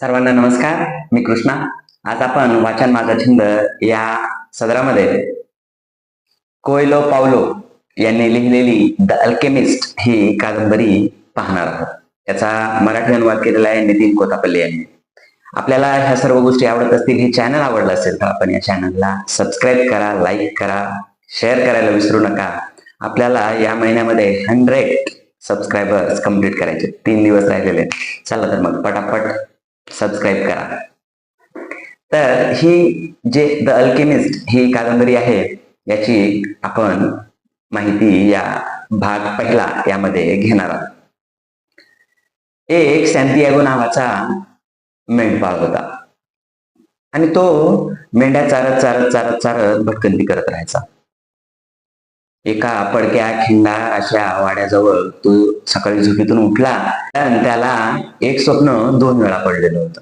सर्वांना नमस्कार मी कृष्णा. आज आपण वाचन माझा छंद या सदरामध्ये कोयलो पावलो यांनी लिहिलेली द अल्केमिस्ट ही कादंबरी पाहणार आहोत. याचा मराठी अनुवाद केलेला आहे नितीन कोतापल्ले यांनी. आपल्याला ह्या सर्व गोष्टी आवडत असतील हे चॅनल आवडलं असेल तर आपण या चॅनलला सबस्क्राईब करा लाईक करा शेअर करायला विसरू नका. आपल्याला या महिन्यामध्ये हंड्रेड सबस्क्रायबर्स कंप्लीट करायचे. तीन दिवस राहिलेले चला तर मग पटापट सबस्क्राईब करा. तर ही जे द अल्केमिस्ट ही कादंबरी आहे याची आपण माहिती या भाग पहिला यामध्ये घेणार आहोत. एक सॅन्टियागो नावाचा मेंढपाळ होता. आणि तो मेंढ्या चारत चारत चारत चारत भटकंती करत राहायचा. एका पडक्या खिंडा अशा वाड्याजवळ तो सकाळी झोपेतून उठला आणि त्याला एक स्वप्न दोन वेळा पडलेलं होतं.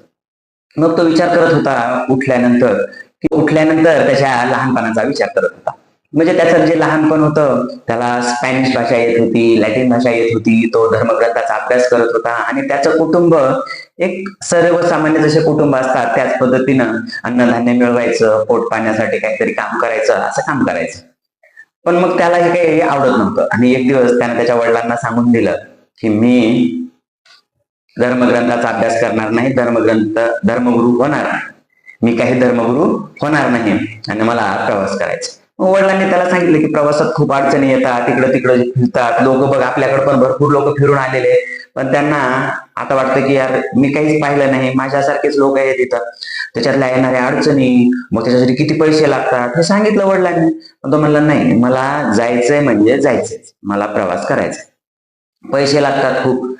मग तो विचार करत होता उठल्यानंतर की उठल्यानंतर त्याच्या लहानपणाचा विचार करत होता. म्हणजे त्याचं जे लहानपण होतं त्याला स्पॅनिश भाषा येत होती लॅटिन भाषा येत होती तो धर्मग्रंथाचा अभ्यास करत होता आणि त्याचं कुटुंब एक सर्वसामान्य जसे कुटुंब असतात त्याच पद्धतीनं अन्नधान्य मिळवायचं पोट पाण्यासाठी काहीतरी काम करायचं असं काम करायचं. पण मग त्याला हे काही आवडत नव्हतं. आणि एक दिवस त्याने त्याच्या वडिलांना सांगून दिलं की मी धर्मग्रंथाचा अभ्यास करणार नाही धर्मग्रंथ धर्मगुरु होणार मी काही धर्मगुरू होणार नाही. आणि मला प्रवास करायचा. वडिलांनी त्याला सांगितलं की प्रवासात खूप अडचणी येतात तिकडे तिकडे फिरतात. लोक बघ आपल्याकडे पण भरपूर लोक फिरून आलेले पण त्यांना आता वाटतं की यार मी काहीच पाहिलं नाही. माझ्यासारखेच लोक आहेत तिथं त्याच्यातल्या येणाऱ्या अडचणी मग त्याच्यासाठी किती पैसे लागतात? हे सांगितलं वडिलांनी. पण तो म्हणला नाही मला जायचंय म्हणजे जायचंय. मला प्रवास करायचा पैसे लागतात खूप.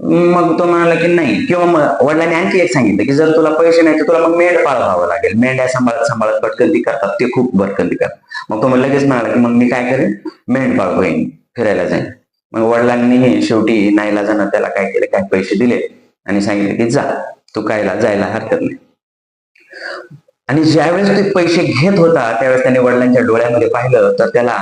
मग तो म्हणाला की नाही. किंवा मग वडिलांनी आणखी एक सांगितलं की जर तुला पैसे नाही तर तुला मग मेंढपाळ व्हावं लागेल. मेंढ्या सांभाळत सांभाळत भटकंती करतात. ते खूप भटकंती करतात. मग तो मग लगेच म्हणाला की मग मी काय करेन? मेंढपाळ होईन फिरायला जाईन. मग वडिलांनी शेवटी नाईला जाणं त्याला काय केलं? काय पैसे दिले? आणि सांगितले की जा. तू कायला जायला हरकत नाही. आणि ज्यावेळेस ते पैसे घेत होता त्यावेळेस त्याने वडिलांच्या डोळ्यामध्ये पाहिलं तर त्याला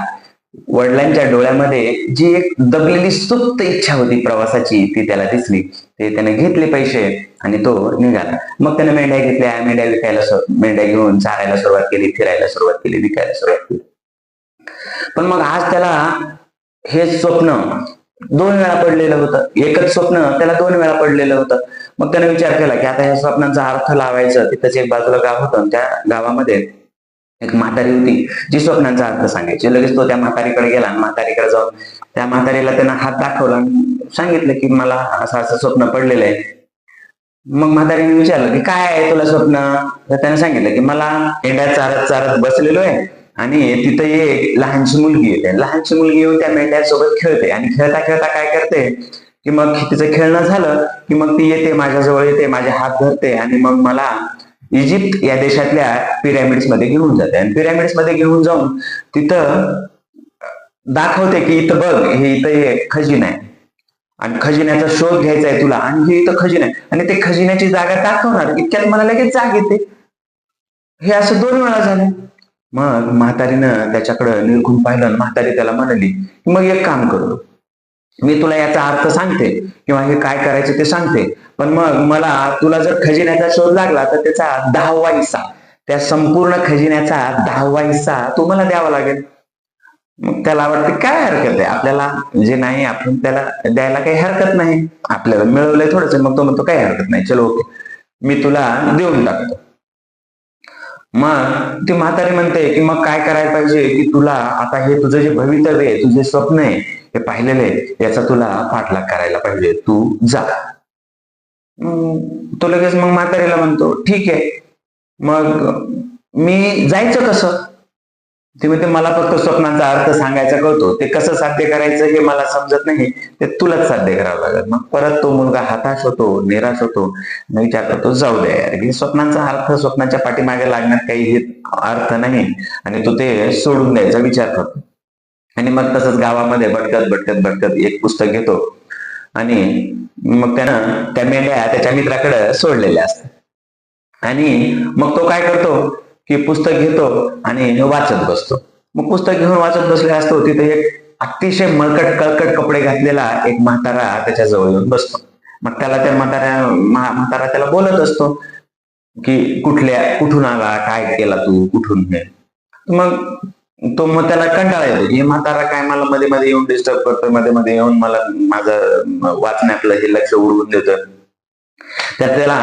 वडिलांच्या डोळ्यामध्ये जी एक दबलेली सुप्त इच्छा होती प्रवासाची ती त्याला दिसली. ते त्याने घेतले पैसे आणि तो निघाला. मग त्याने मेंढ्या घेतल्या. मेंढ्या विकायला मेंढ्या घेऊन चारायला सुरुवात केली फिरायला सुरुवात केली विकायला सुरुवात केली. पण मग आज त्याला हे स्वप्न दोन वेळा पडलेलं होतं. एकच स्वप्न त्याला दोन वेळा पडलेलं होतं. मग त्याने विचार केला की आता या स्वप्नांचा अर्थ लावायचा. तिथंच एक बाजूला गाव होतं त्या गावामध्ये एक म्हातारी होती. जी स्वप्नांचा अर्थ सांगायची. लगेच तो त्या म्हातारीकडे गेला आणि म्हातारीकडे जाऊन त्या म्हातारीला त्यांना हात दाखवला आणि सांगितलं की मला असं असं स्वप्न पडलेलं आहे. मग म्हातारीने विचारलं की काय आहे तुला स्वप्न? तर त्याने सांगितलं की मला मेंढ्या चारत चारत बसलेलो आहे आणि तिथं एक लहानशी मुलगी येते लहानशी मुलगी येऊन त्या मेंढ्यासोबत खेळते आणि खेळता खेळता काय करते? की मग तिचं खेळणं झालं की मग ती येते माझ्याजवळ येते माझे हात धरते आणि मग मला इजिप्त या देशातल्या पिरॅमिड्समध्ये घेऊन जाते. आणि पिरॅमिड्समध्ये घेऊन जाऊन तिथं दाखवते की इथं बघ हे इथं हे खजिना आहे. आणि खजिन्याचा शोध घ्यायचा आहे तुला. आणि हे इथं खजिना आहे. आणि ते खजिन्याची जागा दाखवणार. इतक्यात मला लगेच जाग येते. हे असं दोन वेळा झालं. मग म्हातारीनं त्याच्याकडं निरखून पाहिलं आणि म्हातारी त्याला म्हणाली मग एक काम करू. मी तुला याचा अर्थ सांगते किंवा हे काय करायचं ते सांगते. पण मग मला तुला जर खजिन्याचा शोध लागला तर त्याचा दहावा हिस्सा त्या संपूर्ण खजिन्याचा दहावा हिस्सा तुम्हाला द्यावा लागेल. मग त्याला वाटते काय हरकत आहे? आपल्याला जे नाही आपण त्याला द्यायला काही हरकत नाही. आपल्याला मिळवलंय थोडंच मग तो म्हणतो काही हरकत नाही चलो ओके. मी तुला देऊन टाकतो. मग ती म्हातारी म्हणते की मग काय करायला पाहिजे की तुला आता हे तुझं जे भवितव्य आहे तुझे स्वप्न आहे हे पाहिलेलं आहे याचा तुला पाठलाग करायला पाहिजे. तू जा. तो लगेच मग म्हातारीला म्हणतो ठीक आहे. मग मी जायचं कसं? ती म्हणते मला फक्त स्वप्नांचा अर्थ सांगायचा कळतो. ते कसं साध्य करायचं हे मला समजत नाही. ते तुलाच साध्य करावं लागत मग परत तो मुलगा हताश होतो निराश होतो. विचार करतो जाऊ दे यार. स्वप्नांचा अर्थ स्वप्नाच्या पाठीमागे लागण्यात काही हे अर्थ नाही आणि तो ते सोडून द्यायचा विचार करतो. आणि मग तसंच गावामध्ये भटकत भटकत भटकत एक पुस्तक घेतो. आणि मग त्यानं त्या मेंढ्या त्याच्या मित्राकडे सोडलेल्या असतात. आणि मग तो काय करतो? की पुस्तक घेतो आणि वाचत बसतो. मग पुस्तक घेऊन वाचत बसले असतो तिथे एक अतिशय मळकट कळकट कपडे घातलेला एक म्हातारा त्याच्याजवळ येऊन बसतो. मग त्याला त्या म्हाताऱ्या म्हातारा त्याला बोलत असतो की कुठल्या कुठून आला काय केला तू कुठून मग तो मग त्याला कंटाळा येतो हे म्हातारा काय मला मध्ये मध्ये येऊन डिस्टर्ब करतोयमध्ये मध्ये येऊन मला माझं वाचण्यातलं हे लक्ष उडवून देतं तर त्याला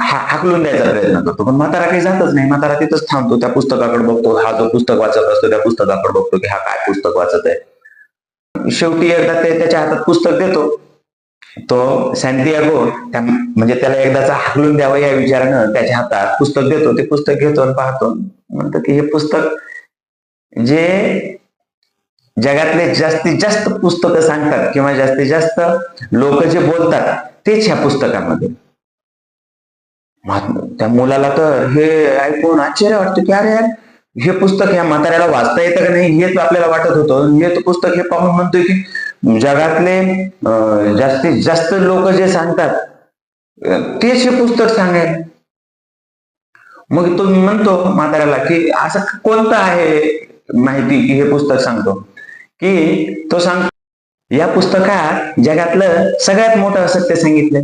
हा- हाकलून द्यायचा प्रयत्न करतो. पण म्हातारा काही जातच नाही. म्हातारा तिथंच थांबतो. त्या पुस्तकाकडे बघतो. हा जो पुस्तक वाचत असतो त्या पुस्तकाकडे बघतो की हा काय पुस्तक वाचत आहे. शेवटी एकदा ते त्याच्या हातात पुस्तक देतो. तो सॅन्टियागो त्या म्हणजे त्याला एकदाचा हाकलून द्यावा या विचारानं त्याच्या हातात पुस्तक देतो. ते पुस्तक घेतो आणि पाहतो. म्हणतो की हे पुस्तक जे जगातले जास्तीत जास्त पुस्तकं सांगतात किंवा जास्तीत जास्त लोक जे बोलतात तेच ह्या पुस्तकामध्ये. महात्मा- त्या मुलाला तर हे ऐकून आश्चर्य वाटतं की अरे यार हे पुस्तक या म्हाताऱ्याला वाचता येतं का नाही हेच आपल्याला वाटत होतं. हे तर पुस्तक हे पाहून म्हणतोय की जगातले जास्तीत जास्त लोक जे सांगतात तेच हे पुस्तक सांगेल. मग तो म्हणतो म्हाताऱ्याला की असं कोणतं आहे माहिती की हे पुस्तक सांगतो? की तो सांग या पुस्तकात जगातलं सगळ्यात मोठं असत्य सांगितलं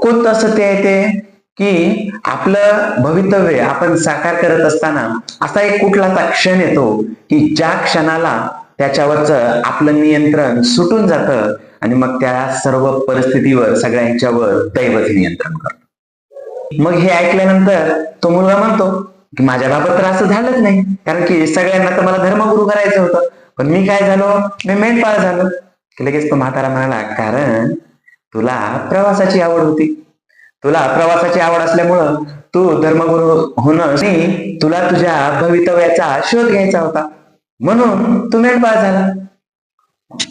कोणतं असत्य आहे ते? की आपलं भवितव्य आपण साकार करत असताना असा एक कुठलाचा क्षण येतो की ज्या क्षणाला त्याच्यावरच आपलं नियंत्रण सुटून जातं आणि मग त्या सर्व परिस्थितीवर सगळ्यांच्यावर दैवत नियंत्रण करतं. मग हे ऐकल्यानंतर तो मुलगा म्हणतो की माझ्या बाबत तर असं झालंच नाही. कारण की सगळ्यांना तर मला धर्मगुरू करायचं होतं. पण मी काय झालो? मी मेंढपाळ झालो. की लगेच तो म्हातारा म्हणाला कारण तुला प्रवासाची आवड होती. तुला प्रवासाची आवड असल्यामुळं तू धर्मगुरू होणं तुला तुझ्या भवितव्याचा शोध घ्यायचा होता. म्हणून तू मेंढपाळ झाला.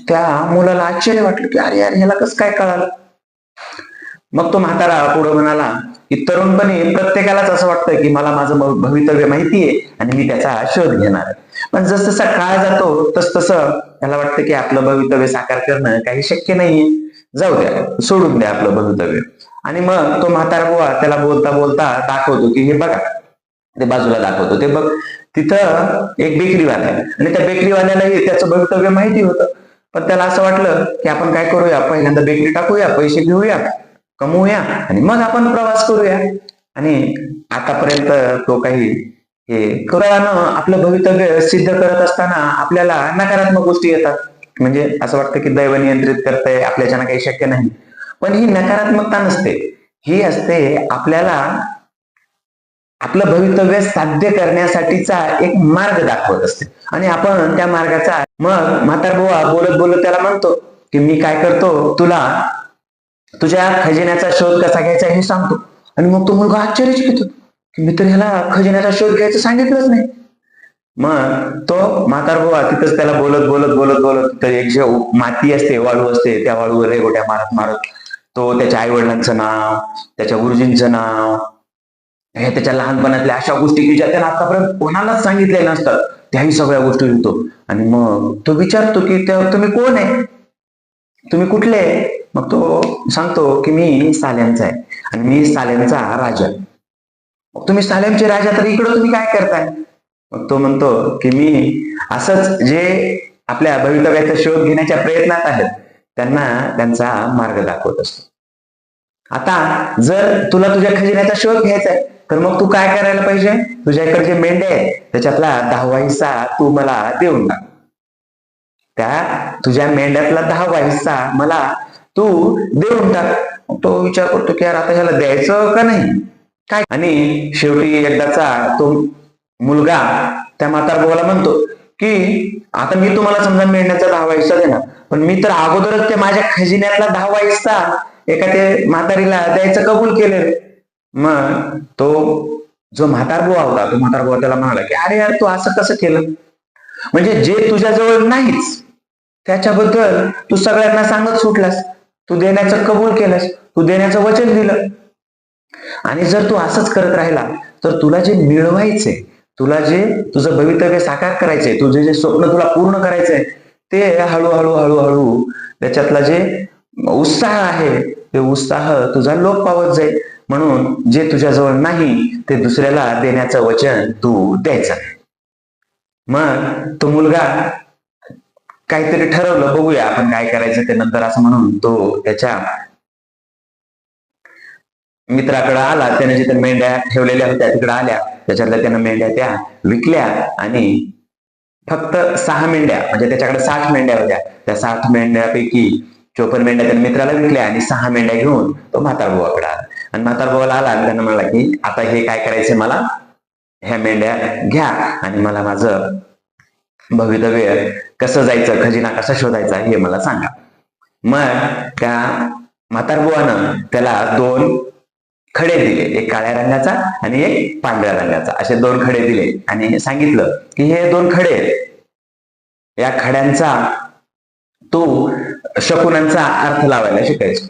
त्या मुलाला आश्चर्य वाटलं की अरे यार ह्याला कसं काय कळालं? मग तो म्हातारा पुढे म्हणाला की तरुणपणी प्रत्येकालाच असं वाटतं की मला माझं भवितव्य माहिती आहे आणि मी त्याचा शोध घेणार आहे. पण जस जसा काळ जातो तस तसं त्याला वाटतं की आपलं भवितव्य साकार करणं काही शक्य नाहीये. जाऊ द्या सोडून द्या आपलं भवितव्य. आणि मग तो म्हातारा बुवा त्याला बोलता बोलता दाखवतो की हे बघा ते बाजूला दाखवतो ते बघ. तिथं एक बेकरीवाला आहे. आणि त्या बेकरीवाल्यालाही त्याचं भवितव्य माहिती होतं. पण त्याला असं वाटलं की आपण काय करूया? पहिल्यांदा बेकरी टाकूया पैसे घेऊया. कमवूया आणि मग आपण प्रवास करूया. आणि आतापर्यंत तो काही हे कुराळानं आपलं भवितव्य सिद्ध करत असताना आपल्याला नकारात्मक गोष्टी येतात. म्हणजे असं वाटतं की दैव नियंत्रित करतंय आपल्याच्यानं काही शक्य नाही. पण ही नकारात्मकता नसते. ही असते आपल्याला आपलं भवितव्य साध्य करण्यासाठीचा एक मार्ग दाखवत असते. आणि आपण त्या मार्गाचा मग म्हातारबुवा बोलत बोलत त्याला म्हणतो की मी काय करतो? तुला तुझ्या खजिन्याचा शोध कसा घ्यायचा हे सांगतो. आणि मग तो मुलगा आश्चर्यचकित होतो की मी तर ह्याला खजिन्याचा शोध घ्यायचं सांगितलंच नाही. मग तो म्हातार बाबा तिथंच त्याला बोलत बोलत बोलत बोलत तर एक जे माती असते वाळू असते त्या वाळूवर रेगोट्या मारत मारत तो त्याच्या आई वडिलांचं नाव त्याच्या गुरुजींचं नाव हे त्याच्या लहानपणातल्या अशा गोष्टी की ज्या त्याला आतापर्यंत कोणालाच सांगितलेल्या नसतात त्याही सगळ्या गोष्टी लिहितो आणि मग तो विचारतो की तुम्ही कोण आहे? तुम्ही कुठले मग तो सांगतो की मी सालेमचा आहे. आणि मी सालेमचा राजा मग तुम्ही सालेमचे राजा तर इकडं तुम्ही काय करताय? मग तो म्हणतो की मी असंच जे आपल्या भवितव्याचा शोध घेण्याच्या प्रयत्नात आहेत त्यांना त्यांचा मार्ग दाखवत असतो. आता जर तुला तुझ्या खजिन्याचा शोध घ्यायचा आहे तर मग तू काय करायला पाहिजे? तुझ्याकडे जे मेंढे आहे त्याच्यातला दहावा हिस्सा तू मला देऊन टाक. त्या तुझ्या मेंढ्यातला दहावा हिस्सा मला तू देऊन टाक. तो विचार करतो की यार आता ह्याला द्यायचं का नाही? काय? आणि शेवटी एकदाचा तो मुलगा त्या म्हातारभावाला म्हणतो की आता मी तुम्हाला समजा मेंढ्याचा दहावा हिस्सा देणार पण मी तर अगोदरच ते माझ्या खजिन्यातला दहावा हिस्सा एका ते म्हातारीला द्यायचं कबूल केले. मग तो जो म्हातारबुवा होता तो म्हातारबुवा त्याला म्हणाला की अरे यार तू असं कसं केलं? म्हणजे जे तुझ्याजवळ नाहीच त्याच्याबद्दल तू सगळ्यांना सांगत सुटलास. तू देण्याचं कबूल केलंस. तू देण्याचं वचन दिलं. आणि जर तू असंच करत राहिला तर तुला जे मिळवायचंय तुला जे तुझं भवितव्य साकार करायचंय तुझे जे स्वप्न तुला पूर्ण करायचंय ते हळूहळू हळूहळू त्याच्यातला जे उत्साह आहे ते उत्साह तुझा लोप पावत जाईल. म्हणून जे तुझ्याजवळ नाही ते दुसऱ्याला देण्याचं वचन तू द्यायचं मग तो मुलगा काहीतरी ठरवलं बघूया आपण काय करायचं ते नंतर असं म्हणून तो त्याच्या मित्राकडे आला त्याने जिथे मेंढ्या ठेवलेल्या होत्या तिकडे आल्या. त्याच्यातल्या त्यानं मेंढ्या त्या विकल्या आणि फक्त सहा मेंढ्या म्हणजे त्याच्याकडे साठ मेंढ्या होत्या. त्या साठ मेंढ्यापैकी चोपन्न मेंढ्या त्याने मित्राला विकल्या आणि सहा मेंढ्या घेऊन तो म्हातारबुवाकडे आला. आणि म्हातारबुवाला आला आणि त्यानं म्हणला की आता हे काय करायचं मला? ह्या मेंढ्या घ्या आणि मला माझं भवितव्य कसं जायचं खजिना कसा शोधायचा हे मला सांगा. मग त्या म्हातारबुवानं त्याला दोन खडे दिले एक काळ्या रंगाचा आणि एक पांढऱ्या रंगाचा. असे दोन खडे दिले आणि सांगितलं की हे दोन खडे या खड्यांचा तो शकुनांचा अर्थ लावायला शिकायचो.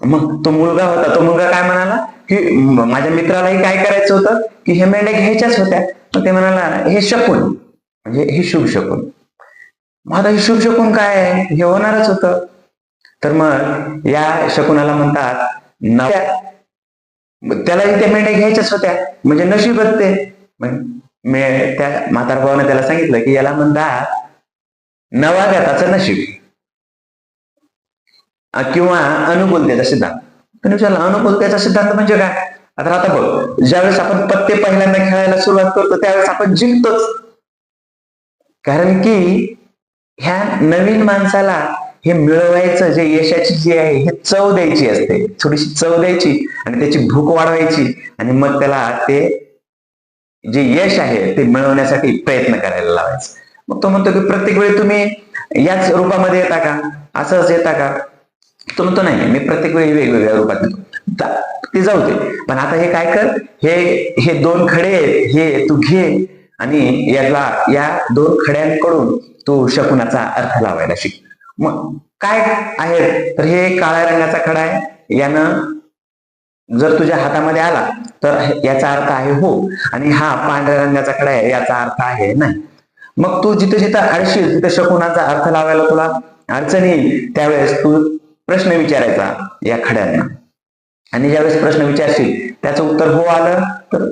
मग तो मुलगा होता तो मुलगा काय म्हणाला की माझ्या मित्रालाही काय करायचं होतं की हे मेंढ्या घ्यायच्याच होत्या. मग ते म्हणाला हे शकुन म्हणजे हे शुभ शकून. मग आता शकून काय हे होणारच होत. तर मग या शकुनाला म्हणतात नव्या. मग त्यालाही त्या मेंढ्या घ्यायच्याच होत्या. म्हणजे नशीबच ते. त्या म्हातार भावाने त्याला सांगितलं की याला म्हणतात नवागताचं नशीब. किंवा अनुकूलतेचा सिद्धांत. पण विचारला अनुकूलतेचा सिद्धांत म्हणजे काय? आता आता बघ ज्यावेळेस आपण पत्ते पहिल्यांदा खेळायला सुरुवात करतो त्यावेळेस आपण जिंकतोच. कारण की ह्या नवीन माणसाला हे मिळवायचं जे यशाची जी आहे हे चव द्यायची असते. थोडीशी चव द्यायची आणि त्याची भूक वाढवायची आणि मग त्याला ते जे यश आहे ते मिळवण्यासाठी प्रयत्न करायला लावायचं. मग तो म्हणतो की प्रत्येक वेळी तुम्ही याच रूपामध्ये येता का? असंच येता का? तो म्हणतो नाही मी प्रत्येक वेळी वेगवेगळ्या रूपात येतो. ते जाऊ दे. पण आता हे काय कर? हे हे दोन खडे आहेत, हे तू घे. आणि याला या दोन खड्यांकडून तू शकुनाचा अर्थ लावायला शिक. मग काय आहे? तर हे काळ्या रंगाचा खडा आहे. यानं जर तुझ्या हातामध्ये आला तर याचा अर्थ आहे हो. आणि हा पांढऱ्या रंगाचा खडा आहे याचा अर्थ आहे नाही. मग तू जिथे जिथं अडशील तिथे शकुनाचा अर्थ लावायला तुला अडचण येईल त्यावेळेस तू प्रश्न विचारायचा या खड्यांना. आणि ज्यावेळेस प्रश्न विचारशील त्याचं उत्तर हो आलं तर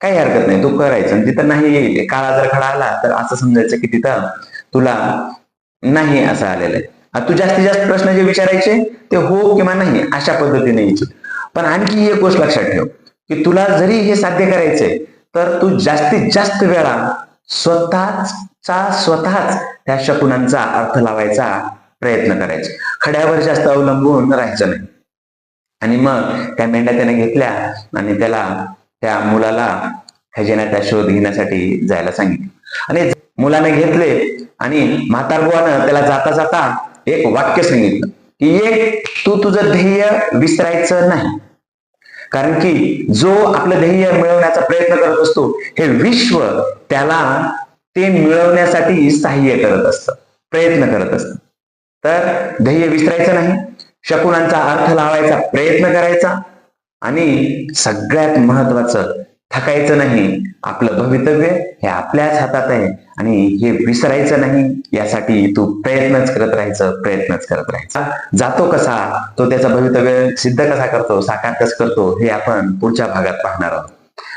काही हरकत नाही तू करायचं आणि तिथं नाही येईल काळा जर खडा आला तर असं समजायचं की तिथं तुला नाही असं आलेलं आहे. तू जास्तीत जास्त प्रश्न जे विचारायचे ते हो किंवा नाही अशा पद्धतीने यायचे. पण आणखी एक गोष्ट लक्षात ठेव की तुला जरी हे साध्य करायचंय तर तू जास्तीत जास्त वेळा स्वतःचा स्वतःच त्या शकुनांचा अर्थ लावायचा प्रयत्न करायचा. खड्यावर जास्त अवलंबून राहायचं नाही. आणि मग त्या मेंढ्या त्याने घेतल्या आणि त्याला त्या मुलाला खजिन्याचा शोध घेण्यासाठी जायला सांगितलं. आणि मुलाने घेतले आणि म्हातारबुवानं त्याला जाता जाता एक वाक्य सांगितलं की एक तू तुझं ध्येय विसरायचं नाही. कारण की जो आपलं ध्येय मिळवण्याचा प्रयत्न करत असतो हे विश्व त्याला ते मिळवण्यासाठी सहाय्य करत असतं प्रयत्न करत असतं. तर ध्येय विसरायचं नाही शकुनांचा अर्थ लावायचा प्रयत्न करायचा आणि सगळ्यात महत्वाचं थकायचं नाही. आपलं भवितव्य हे आपल्याच हातात आहे आणि हे विसरायचं नाही. यासाठी तू प्रयत्नच करत राहायचं प्रयत्नच करत राहायचा. जातो कसा? तो त्याचा भवितव्य सिद्ध कसा करतो? साकार कसं करतो? हे आपण पुढच्या भागात पाहणार आहोत.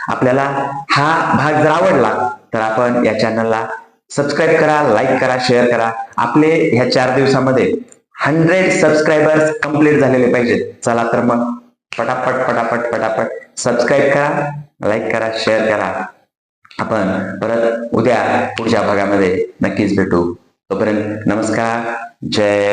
आपल्याला हा भाग जर आवडला तर आपण या चॅनलला सबस्क्राईब करा लाईक करा शेअर करा. आपले ह्या चार दिवसामध्ये हंड्रेड सबस्क्रायबर्स कंप्लीट झालेले पाहिजेत. चला तर मग पटापट पटापट पटापट सबस्क्राईब करा लाईक करा शेअर करा. आपण परत उद्या पुढच्या भागामध्ये नक्कीच भेटू. तोपर्यंत नमस्कार. जय